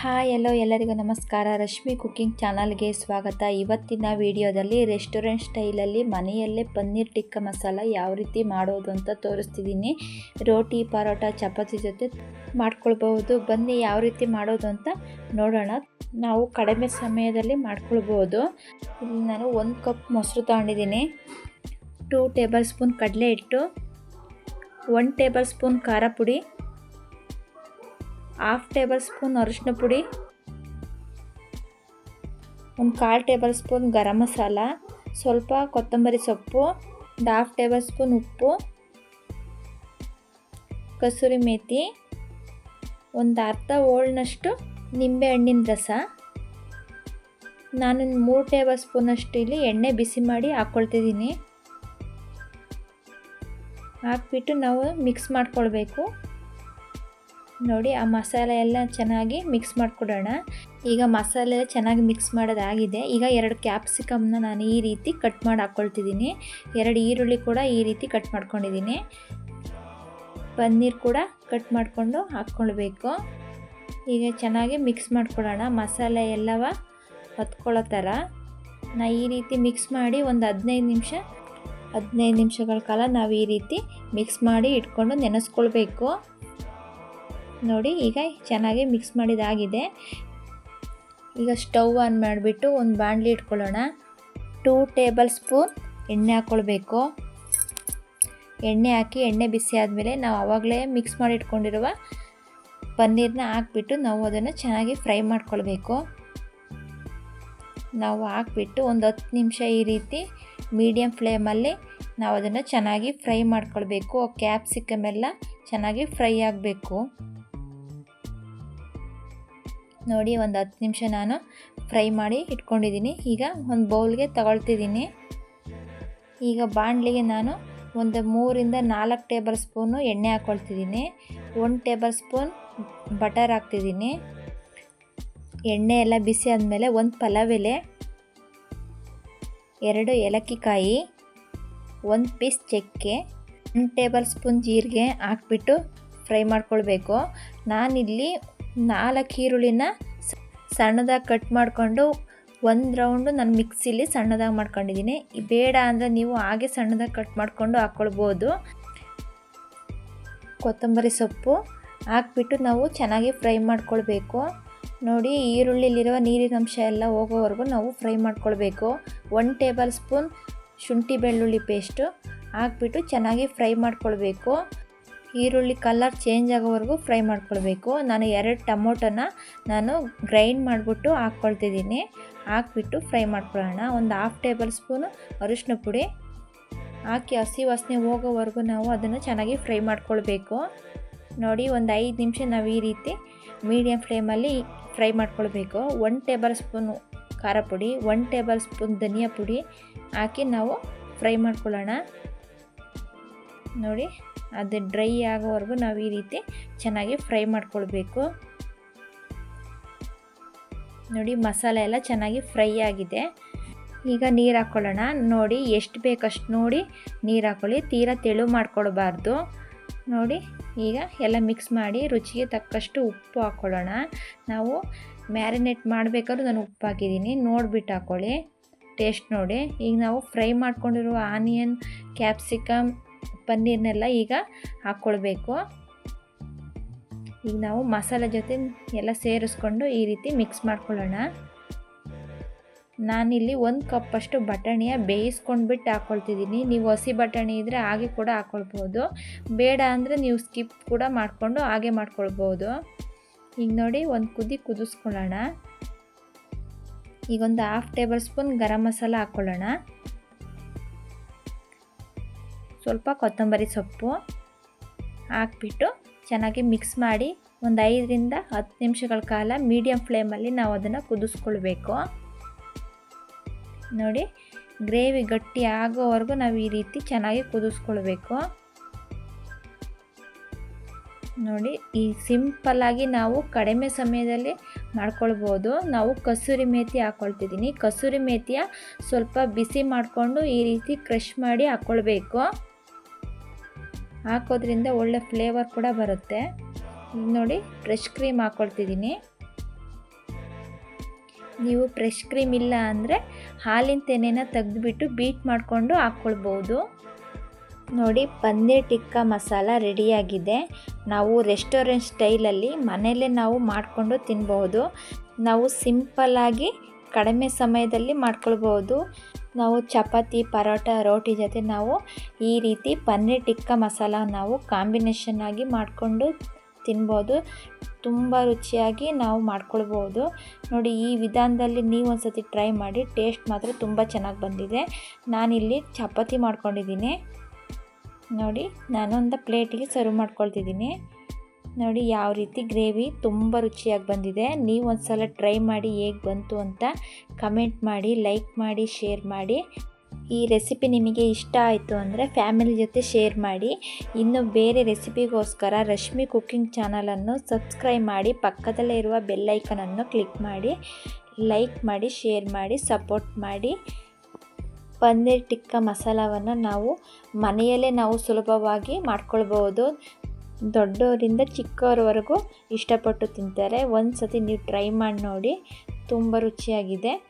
Hi ಎಲ್ಲೋ ಎಲ್ಲರಿಗೂ ನಮಸ್ಕಾರ. Rashmi cooking ಚಾನಲ್ಗೆ ಸ್ವಾಗತ. ಇವತ್ತಿನ ವಿಡಿಯೋದಲ್ಲಿ ರೆಸ್ಟೋರೆಂಟ್ ಸ್ಟೈಲಲ್ಲಿ ಮನೆಯಲ್ಲೇ ಪನ್ನೀರ್ ಟಿಕ್ಕ ಮಸಾಲ ಯಾವ ರೀತಿ ಮಾಡೋದು ಅಂತ ತೋರಿಸ್ತಿದ್ದೀನಿ. ರೋಟಿ, ಪರೋಟ, ಚಪಾತಿ ಜೊತೆ ಮಾಡ್ಕೊಳ್ಬಹುದು. ಬನ್ನಿ ಯಾವ ರೀತಿ ಮಾಡೋದು ಅಂತ ನೋಡೋಣ. ನಾವು ಕಡಿಮೆ ಸಮಯದಲ್ಲಿ ಮಾಡ್ಕೊಳ್ಬೋದು ಇಲ್ಲಿ ನಾನು ಒಂದು ಕಪ್ ಮೊಸರು ತಗೊಂಡಿದ್ದೀನಿ. ಟೂ ಟೇಬಲ್ ಸ್ಪೂನ್ ಕಡಲೆ ಹಿಟ್ಟು ಒನ್ ಟೇಬಲ್ ಸ್ಪೂನ್ ಖಾರ ಪುಡಿ ಹಾಫ್ ಟೇಬಲ್ ಸ್ಪೂನ್ ಅರಿಶಿನ ಪುಡಿ ಒಂದು ಕಾಲು ಟೇಬಲ್ ಸ್ಪೂನ್ ಗರಂ ಮಸಾಲ ಸ್ವಲ್ಪ ಕೊತ್ತಂಬರಿ ಸೊಪ್ಪು, ಒಂದು ಹಾಫ್ ಟೇಬಲ್ ಸ್ಪೂನ್ ಉಪ್ಪು, ಕಸೂರಿ ಮೇಥಿ ಒಂದು ಅರ್ಧ ಓಳ್ನಷ್ಟು ನಿಂಬೆ ಹಣ್ಣಿನ ರಸ, ನಾನು ಮೂರು ಟೇಬಲ್ ಸ್ಪೂನಷ್ಟು ಇಲ್ಲಿ ಎಣ್ಣೆ ಬಿಸಿ ಮಾಡಿ ಹಾಕ್ಕೊಳ್ತಿದ್ದೀನಿ ಹಾಕ್ಬಿಟ್ಟು ನಾವು ಮಿಕ್ಸ್ ಮಾಡ್ಕೊಳ್ಬೇಕು. ನೋಡಿ, ಆ ಮಸಾಲೆ ಎಲ್ಲ ಚೆನ್ನಾಗಿ ಮಿಕ್ಸ್ ಮಾಡಿಕೊಡೋಣ. ಈಗ ಮಸಾಲೆ ಚೆನ್ನಾಗಿ ಮಿಕ್ಸ್ ಮಾಡೋದಾಗಿದೆ. ಈಗ ಎರಡು ಕ್ಯಾಪ್ಸಿಕಮ್ನ ನಾನು ಈ ರೀತಿ ಕಟ್ ಮಾಡಿ ಹಾಕ್ಕೊಳ್ತಿದ್ದೀನಿ ಎರಡು ಈರುಳ್ಳಿ ಕೂಡ ಈ ರೀತಿ ಕಟ್ ಮಾಡ್ಕೊಂಡಿದ್ದೀನಿ. ಪನ್ನೀರ್ ಕೂಡ ಕಟ್ ಮಾಡಿಕೊಂಡು ಹಾಕ್ಕೊಳ್ಬೇಕು ಈಗ ಚೆನ್ನಾಗಿ ಮಿಕ್ಸ್ ಮಾಡಿಕೊಡೋಣ. ಮಸಾಲೆ ಎಲ್ಲವ ಹೊತ್ಕೊಳ್ಳೋ ಥರ. ನಾ ಈ ರೀತಿ ಮಿಕ್ಸ್ ಮಾಡಿ ಒಂದು ಹದಿನೈದು ನಿಮಿಷ, ಹದಿನೈದು ನಿಮಿಷಗಳ ಕಾಲ ನಾವು ಈ ರೀತಿ ಮಿಕ್ಸ್ ಮಾಡಿ ಇಟ್ಕೊಂಡು ನೆನೆಸ್ಕೊಳ್ಬೇಕು. ನೋಡಿ, ಈಗ ಚೆನ್ನಾಗಿ ಮಿಕ್ಸ್ ಮಾಡಿದಾಗಿದೆ. ಈಗ ಸ್ಟವ್ ಆನ್ ಮಾಡಿಬಿಟ್ಟು ಒಂದು ಬಾಣಲಿ ಇಟ್ಕೊಳ್ಳೋಣ. ಟೂ ಟೇಬಲ್ ಸ್ಪೂನ್ ಎಣ್ಣೆ ಹಾಕ್ಕೊಳ್ಬೇಕು ಎಣ್ಣೆ ಹಾಕಿ ಎಣ್ಣೆ ಬಿಸಿ ಆದಮೇಲೆ ನಾವು ಆವಾಗಲೇ ಮಿಕ್ಸ್ ಮಾಡಿ ಇಟ್ಕೊಂಡಿರುವ ಪನ್ನೀರನ್ನ ಹಾಕ್ಬಿಟ್ಟು ನಾವು ಅದನ್ನು ಚೆನ್ನಾಗಿ ಫ್ರೈ ಮಾಡ್ಕೊಳ್ಬೇಕು. ನಾವು ಹಾಕ್ಬಿಟ್ಟು ಒಂದು ಹತ್ತು ನಿಮಿಷ ಈ ರೀತಿ ಮೀಡಿಯಮ್ ಫ್ಲೇಮಲ್ಲಿ ನಾವು ಅದನ್ನು ಚೆನ್ನಾಗಿ ಫ್ರೈ ಮಾಡ್ಕೊಳ್ಬೇಕು. ಕ್ಯಾಪ್ಸಿಕಮ್ ಎಲ್ಲ ಚೆನ್ನಾಗಿ ಫ್ರೈ ಆಗಬೇಕು. ನೋಡಿ ಒಂದು ಹತ್ತು ನಿಮಿಷ ನಾನು ಫ್ರೈ ಮಾಡಿ ಇಟ್ಕೊಂಡಿದ್ದೀನಿ. ಈಗ ಒಂದು ಬೌಲ್ಗೆ ತಗೊಳ್ತಿದ್ದೀನಿ. ಈಗ ಬಾಣಲಿಗೆ ನಾನು ಒಂದು ಮೂರಿಂದ ನಾಲ್ಕು ಟೇಬಲ್ ಸ್ಪೂನು ಎಣ್ಣೆ ಹಾಕ್ಕೊಳ್ತಿದ್ದೀನಿ ಒಂದು ಟೇಬಲ್ ಸ್ಪೂನ್ ಬಟರ್ ಹಾಕ್ತಿದ್ದೀನಿ. ಎಣ್ಣೆ ಎಲ್ಲ ಬಿಸಿ ಆದಮೇಲೆ ಒಂದು ಪಲಾವ್ ಎಲೆ, ಎರಡು ಏಲಕ್ಕಿಕಾಯಿ, ಒಂದು ಪೀಸ್ ಚಕ್ಕೆ, ಒಂದು ಟೇಬಲ್ ಸ್ಪೂನ್ ಜೀರಿಗೆ ಹಾಕ್ಬಿಟ್ಟು ಫ್ರೈ ಮಾಡ್ಕೊಳ್ಬೇಕು. ನಾನಿಲ್ಲಿ ನಾಲ್ಕು ಈರುಳ್ಳಿನ ಸಣ್ಣದಾಗಿ ಕಟ್ ಮಾಡಿಕೊಂಡು ಒಂದು ರೌಂಡು ನಾನು ಮಿಕ್ಸಿಲಿ ಸಣ್ಣದಾಗಿ ಮಾಡ್ಕೊಂಡಿದ್ದೀನಿ ಬೇಡ ಅಂದರೆ ನೀವು ಹಾಗೆ ಸಣ್ಣದಾಗಿ ಕಟ್ ಮಾಡಿಕೊಂಡು ಹಾಕ್ಕೊಳ್ಬೋದು ಕೊತ್ತಂಬರಿ ಸೊಪ್ಪು ಹಾಕ್ಬಿಟ್ಟು ನಾವು ಚೆನ್ನಾಗಿ ಫ್ರೈ ಮಾಡ್ಕೊಳ್ಬೇಕು. ನೋಡಿ ಈರುಳ್ಳಿಲಿರುವ ನೀರಿನಂಶ ಎಲ್ಲ ಹೋಗೋವರೆಗೂ ನಾವು ಫ್ರೈ ಮಾಡ್ಕೊಳ್ಬೇಕು. ಒನ್ ಟೇಬಲ್ ಸ್ಪೂನ್ ಶುಂಠಿ ಬೆಳ್ಳುಳ್ಳಿ ಪೇಸ್ಟು ಹಾಕ್ಬಿಟ್ಟು ಚೆನ್ನಾಗಿ ಫ್ರೈ ಮಾಡ್ಕೊಳ್ಬೇಕು. ಈರುಳ್ಳಿ ಕಲರ್ ಚೇಂಜ್ ಆಗೋವರೆಗೂ ಫ್ರೈ ಮಾಡ್ಕೊಳ್ಬೇಕು. ನಾನು ಎರಡು ಟೊಮೊಟೊನ ನಾನು ಗ್ರೈಂಡ್ ಮಾಡಿಬಿಟ್ಟು ಹಾಕ್ಕೊಳ್ತಿದ್ದೀನಿ. ಹಾಕ್ಬಿಟ್ಟು ಫ್ರೈ ಮಾಡ್ಕೊಳ್ಳೋಣ. ಒಂದು ಹಾಫ್ ಟೇಬಲ್ ಸ್ಪೂನು ಅರಿಶಿನ ಪುಡಿ ಹಾಕಿ ಹಸಿ ವಾಸನೆ ಹೋಗೋವರೆಗೂ ನಾವು ಅದನ್ನು ಚೆನ್ನಾಗಿ ಫ್ರೈ ಮಾಡ್ಕೊಳ್ಬೇಕು. ನೋಡಿ, ಒಂದು ಐದು ನಿಮಿಷ ನಾವು ಈ ರೀತಿ ಮೀಡಿಯಮ್ ಫ್ಲೇಮಲ್ಲಿ ಫ್ರೈ ಮಾಡ್ಕೊಳ್ಬೇಕು. ಒನ್ ಟೇಬಲ್ ಸ್ಪೂನು ಖಾರ ಪುಡಿ ಒನ್ ಟೇಬಲ್ ಸ್ಪೂನ್ ಧನಿಯಾ ಪುಡಿ ಹಾಕಿ ನಾವು ಫ್ರೈ ಮಾಡ್ಕೊಳ್ಳೋಣ. ನೋಡಿ ಅದು ಡ್ರೈ ಆಗೋವರೆಗೂ ನಾವು ಈ ರೀತಿ ಚೆನ್ನಾಗಿ ಫ್ರೈ ಮಾಡ್ಕೊಳ್ಬೇಕು. ನೋಡಿ, ಮಸಾಲೆ ಎಲ್ಲ ಚೆನ್ನಾಗಿ ಫ್ರೈ ಆಗಿದೆ. ಈಗ ನೀರು ಹಾಕ್ಕೊಳ್ಳೋಣ ನೋಡಿ, ಎಷ್ಟು ಬೇಕಷ್ಟು ನೋಡಿ ನೀರು ಹಾಕ್ಕೊಳ್ಳಿ ತೀರಾ ತೆಳು ಮಾಡ್ಕೊಳ್ಬಾರ್ದು. ನೋಡಿ, ಈಗ ಎಲ್ಲ ಮಿಕ್ಸ್ ಮಾಡಿ ರುಚಿಗೆ ತಕ್ಕಷ್ಟು ಉಪ್ಪು ಹಾಕ್ಕೊಳ್ಳೋಣ ನಾವು ಮ್ಯಾರಿನೇಟ್ ಮಾಡಬೇಕಾದ್ರೂ ನಾನು ಉಪ್ಪು ಹಾಕಿದ್ದೀನಿ. ನೋಡಿಬಿಟ್ಟು ಹಾಕ್ಕೊಳ್ಳಿ ಟೇಸ್ಟ್ ನೋಡಿ. ಈಗ ನಾವು ಫ್ರೈ ಮಾಡ್ಕೊಂಡಿರುವ ಆನಿಯನ್ ಕ್ಯಾಪ್ಸಿಕಮ್ ಪನ್ನೀರ್ನೆಲ್ಲ ಈಗ ಹಾಕ್ಕೊಳ್ಬೇಕು. ಈಗ ನಾವು ಮಸಾಲೆ ಜೊತೆ ಎಲ್ಲ ಸೇರಿಸ್ಕೊಂಡು ಈ ರೀತಿ ಮಿಕ್ಸ್ ಮಾಡ್ಕೊಳ್ಳೋಣ. ನಾನಿಲ್ಲಿ ಒಂದು ಕಪ್ಪಷ್ಟು ಬಟಾಣಿಯ ಬೇಯಿಸ್ಕೊಂಡ್ಬಿಟ್ಟು ಹಾಕ್ಕೊಳ್ತಿದ್ದೀನಿ. ನೀವು ಹಸಿ ಬಟಾಣಿ ಇದ್ದರೆ ಹಾಗೆ ಕೂಡ ಹಾಕ್ಕೊಳ್ಬೋದು. ಬೇಡ ಅಂದರೆ ನೀವು ಸ್ಕಿಪ್ ಕೂಡ ಮಾಡಿಕೊಂಡು ಹಾಗೆ ಮಾಡ್ಕೊಳ್ಬೋದು. ಈಗ ನೋಡಿ ಒಂದು ಕುದಿ ಕುದಿಸ್ಕೊಳ್ಳೋಣ. ಈಗ ಒಂದು half table spoon garam masala ಹಾಕ್ಕೊಳ್ಳೋಣ. ಸ್ವಲ್ಪ ಕೊತ್ತಂಬರಿ ಸೊಪ್ಪು ಹಾಕ್ಬಿಟ್ಟು ಚೆನ್ನಾಗಿ ಮಿಕ್ಸ್ ಮಾಡಿ ಒಂದು ಐದರಿಂದ ಹತ್ತು ನಿಮಿಷಗಳ ಕಾಲ ಮೀಡಿಯಮ್ ಫ್ಲೇಮಲ್ಲಿ ನಾವು ಅದನ್ನು ಕುದಿಸ್ಕೊಳ್ಬೇಕು. ನೋಡಿ, ಗ್ರೇವಿ ಗಟ್ಟಿ ಆಗೋವರೆಗೂ ನಾವು ಈ ರೀತಿ ಚೆನ್ನಾಗಿ ಕುದಿಸ್ಕೊಳ್ಬೇಕು. ನೋಡಿ, ಈ ಸಿಂಪಲ್ಲಾಗಿ ನಾವು ಕಡಿಮೆ ಸಮಯದಲ್ಲಿ ಮಾಡ್ಕೊಳ್ಬೋದು. ನಾವು ಕಸೂರಿ ಮೇತಿ ಹಾಕ್ಕೊಳ್ತಿದ್ದೀನಿ ಕಸೂರಿ ಮೇತಿಯ ಸ್ವಲ್ಪ ಬಿಸಿ ಮಾಡಿಕೊಂಡು ಈ ರೀತಿ ಕ್ರಷ್ ಮಾಡಿ ಹಾಕ್ಕೊಳ್ಬೇಕು ಹಾಕೋದ್ರಿಂದ ಒಳ್ಳೆ ಫ್ಲೇವರ್ ಕೂಡ ಬರುತ್ತೆ. ನೋಡಿ ಫ್ರೆಶ್ ಕ್ರೀಮ್ ಹಾಕ್ಕೊಳ್ತಿದ್ದೀನಿ ನೀವು ಫ್ರೆಶ್ ಕ್ರೀಮ್ ಇಲ್ಲ ಅಂದರೆ ಹಾಲಿನ ತೆನೆನ ತೆಗೆದುಬಿಟ್ಟು ಬೀಟ್ ಮಾಡಿಕೊಂಡು ಹಾಕ್ಕೊಳ್ಬೋದು ನೋಡಿ, ಪನ್ನೀರ್ ಟಿಕ್ಕಾ ಮಸಾಲ ರೆಡಿಯಾಗಿದೆ. ನಾವು ರೆಸ್ಟೋರೆಂಟ್ ಸ್ಟೈಲಲ್ಲಿ ಮನೆಯಲ್ಲೇ ನಾವು ಮಾಡಿಕೊಂಡು ತಿನ್ಬೋದು ನಾವು ಸಿಂಪಲ್ಲಾಗಿ ಕಡಿಮೆ ಸಮಯದಲ್ಲಿ ಮಾಡ್ಕೊಳ್ಬೋದು ನಾವು ಚಪಾತಿ, ಪರೋಟ, ರೋಟಿ ಜೊತೆ ನಾವು ಈ ರೀತಿ ಪನ್ನೀರ್ ಟಿಕ್ಕ ಮಸಾಲ ನಾವು ಕಾಂಬಿನೇಷನ್ ಆಗಿ ಮಾಡಿಕೊಂಡು ತಿನ್ಬೋದು. ತುಂಬ ರುಚಿಯಾಗಿ ನಾವು ಮಾಡ್ಕೊಳ್ಬೋದು. ನೋಡಿ, ಈ ವಿಧಾನದಲ್ಲಿ ನೀವು ಒಂದ್ಸತಿ ಟ್ರೈ ಮಾಡಿ ಟೇಸ್ಟ್ ಮಾತ್ರ ತುಂಬ ಚೆನ್ನಾಗಿ ಬಂದಿದೆ. ನಾನಿಲ್ಲಿ ಚಪಾತಿ ಮಾಡ್ಕೊಂಡಿದ್ದೀನಿ. ನೋಡಿ, ನಾನೊಂದು ಪ್ಲೇಟಿಗೆ ಸರ್ವ್ ಮಾಡ್ಕೊಳ್ತಿದ್ದೀನಿ. ನೋಡಿ ಯಾವ ರೀತಿ ಗ್ರೇವಿ ತುಂಬ ರುಚಿಯಾಗಿ ಬಂದಿದೆ. ನೀವು ಒಂದು ಸಲ ಟ್ರೈ ಮಾಡಿ ಹೇಗೆ ಬಂತು ಅಂತ ಕಮೆಂಟ್ ಮಾಡಿ, ಲೈಕ್ ಮಾಡಿ, ಶೇರ್ ಮಾಡಿ. ಈ ರೆಸಿಪಿ ನಿಮಗೆ ಇಷ್ಟ ಆಯಿತು ಅಂದರೆ ಫ್ಯಾಮಿಲಿ ಜೊತೆ ಶೇರ್ ಮಾಡಿ. ಇನ್ನು ಬೇರೆ ರೆಸಿಪಿಗೋಸ್ಕರ ರಶ್ಮಿ ಕುಕ್ಕಿಂಗ್ ಚಾನಲನ್ನು ಸಬ್ಸ್ಕ್ರೈಬ್ ಮಾಡಿ, ಪಕ್ಕದಲ್ಲೇ ಇರುವ ಬೆಲ್ಲೈಕನನ್ನು ಕ್ಲಿಕ್ ಮಾಡಿ, ಲೈಕ್ ಮಾಡಿ, ಶೇರ್ ಮಾಡಿ, ಸಪೋರ್ಟ್ ಮಾಡಿ. ಪನ್ನೀರ್ ಟಿಕ್ಕ ಮಸಾಲವನ್ನು ನಾವು ಮನೆಯಲ್ಲೇ ನಾವು ಸುಲಭವಾಗಿ ಮಾಡ್ಕೊಳ್ಬೋದು. ದೊಡ್ಡವರಿಂದ ಚಿಕ್ಕವರವರೆಗೂ ಇಷ್ಟಪಟ್ಟು ತಿಂತಾರೆ. ಒಂದು ಸತಿ ನೀವು ಟ್ರೈ ಮಾಡಿ ನೋಡಿ. ತುಂಬ ರುಚಿಯಾಗಿದೆ.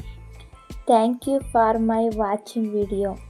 Thank you for my watching video.